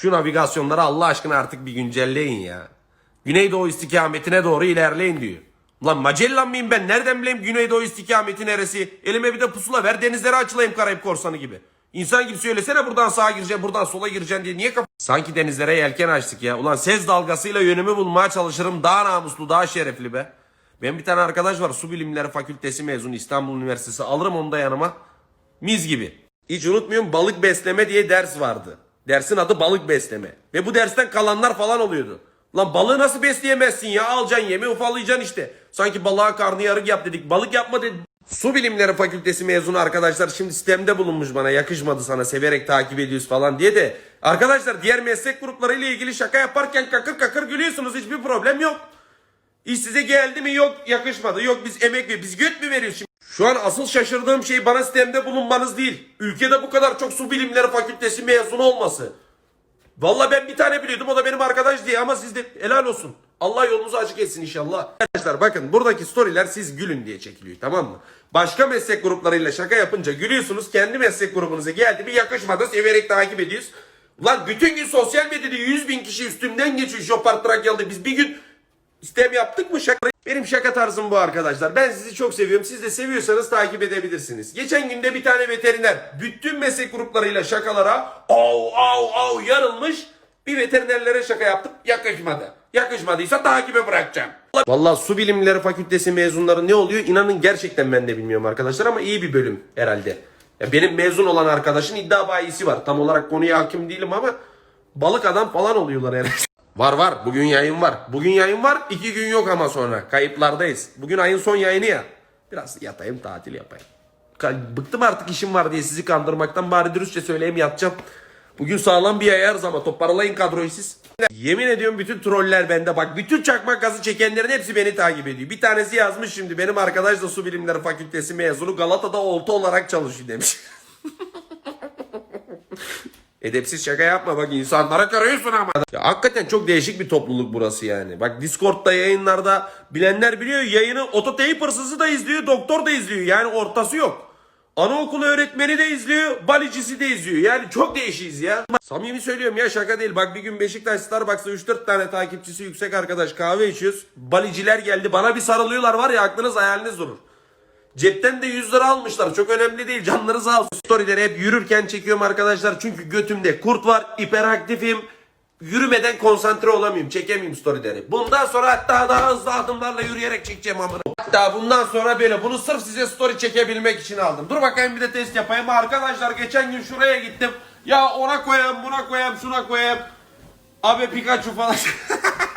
Şu navigasyonları Allah aşkına artık bir güncelleyin ya. Güneydoğu istikametine doğru ilerleyin diyor. Ulan Magellan mıyım ben? Nereden bileyim Güneydoğu istikameti neresi? Elime bir de pusula ver denizlere açılayım Karayip Korsanı gibi. İnsan gibi söylesene buradan sağa gireceksin, buradan sola gireceksin diye. Niye kaf- Sanki denizlere yelken açtık ya. Ulan sez dalgasıyla yönümü bulmaya çalışırım. Daha namuslu, daha şerefli be. Benim bir tane arkadaş var. Su Bilimleri Fakültesi mezunu İstanbul Üniversitesi. Alırım onu da yanıma. Miz gibi. Hiç unutmuyorum balık besleme diye ders vardı. Dersin adı balık besleme. Ve bu dersten kalanlar falan oluyordu. Lan balığı nasıl besleyemezsin ya? Alacaksın yemi ufalayacaksın işte. Sanki balığa karnı yarık yap dedik. Balık yapma dedi. Su Bilimleri Fakültesi mezunu arkadaşlar şimdi sistemde bulunmuş bana yakışmadı sana severek takip ediyoruz falan diye de. Arkadaşlar diğer meslek gruplarıyla ilgili şaka yaparken kakır kakır gülüyorsunuz hiçbir problem yok. İş size geldi mi yok yakışmadı yok biz emek ve biz göt mü veriyoruz şimdi? Şu an asıl şaşırdığım şey bana sistemde bulunmanız değil. Ülkede bu kadar çok su bilimleri fakültesi mezunu olması. Valla ben bir tane biliyordum o da benim arkadaş diye ama siz de helal olsun. Allah yolunuzu açık etsin inşallah. Arkadaşlar bakın buradaki storyler siz gülün diye çekiliyor tamam mı? Başka meslek gruplarıyla şaka yapınca gülüyorsunuz. Kendi meslek grubunuza geldi bir yakışmadı severek takip ediyoruz. Ulan bütün gün sosyal medyada 100 bin kişi üstümden geçiyor Şopart Trakyalı'da. Biz bir gün İstem yaptık mı şaka? Benim şaka tarzım bu arkadaşlar. Ben sizi çok seviyorum. Siz de seviyorsanız takip edebilirsiniz. Geçen günde bir tane veteriner bütün meslek gruplarıyla şakalara av av av yarılmış. Bir veterinerlere şaka yaptım. Yakışmadı. Yakışmadıysa takibe bırakacağım. Vallahi su bilimleri fakültesi mezunları ne oluyor? İnanın gerçekten ben de bilmiyorum arkadaşlar ama iyi bir bölüm herhalde. Ya benim mezun olan arkadaşın iddia bayisi var. Tam olarak konuya hakim değilim ama balık adam falan oluyorlar herhalde. Var var. Bugün yayın var. Bugün yayın var. iki gün yok ama sonra. Kayıplardayız. Bugün ayın son yayını ya. Biraz yatayım tatil yapayım. Bıktım artık işim var diye sizi kandırmaktan bari dürüstçe söyleyeyim yatacağım. Bugün sağlam bir ayarız ama toparlayın kadroyu siz. Yemin ediyorum bütün troller bende. Bak bütün çakmak gazı çekenlerin hepsi beni takip ediyor. Bir tanesi yazmış şimdi benim arkadaş da su bilimleri fakültesi mezunu Galata'da olta olarak çalışıyor demiş. Edepsiz şaka yapma bak insanlara karıyorsun ama. Ya hakikaten çok değişik bir topluluk burası yani. Bak Discord'da yayınlarda bilenler biliyor yayını ototape hırsızı da izliyor doktor da izliyor yani ortası yok. Anaokulu öğretmeni de izliyor, balicisi de izliyor. Yani çok değişiyiz ya. Samimi söylüyorum ya şaka değil. Bak bir gün Beşiktaş Starbucks'ta 3-4 tane takipçisi yüksek arkadaş kahve içiyoruz. Baliciler geldi bana bir sarılıyorlar var ya aklınız hayaliniz durur. Cepten de 100 lira almışlar. Çok önemli değil. Canları sağ olsun. Storyleri hep yürürken çekiyorum arkadaşlar. Çünkü götümde kurt var. hiperaktifim. Yürümeden konsantre olamıyorum. Çekemeyim storyleri. Bundan sonra hatta daha hızlı adımlarla yürüyerek çekeceğim amına. Hatta bundan sonra böyle bunu sırf size story çekebilmek için aldım. Dur bakayım bir de test yapayım. Arkadaşlar geçen gün şuraya gittim. Ya ona koyayım, buna koyayım, şuna koyayım. Abi Pikachu falan.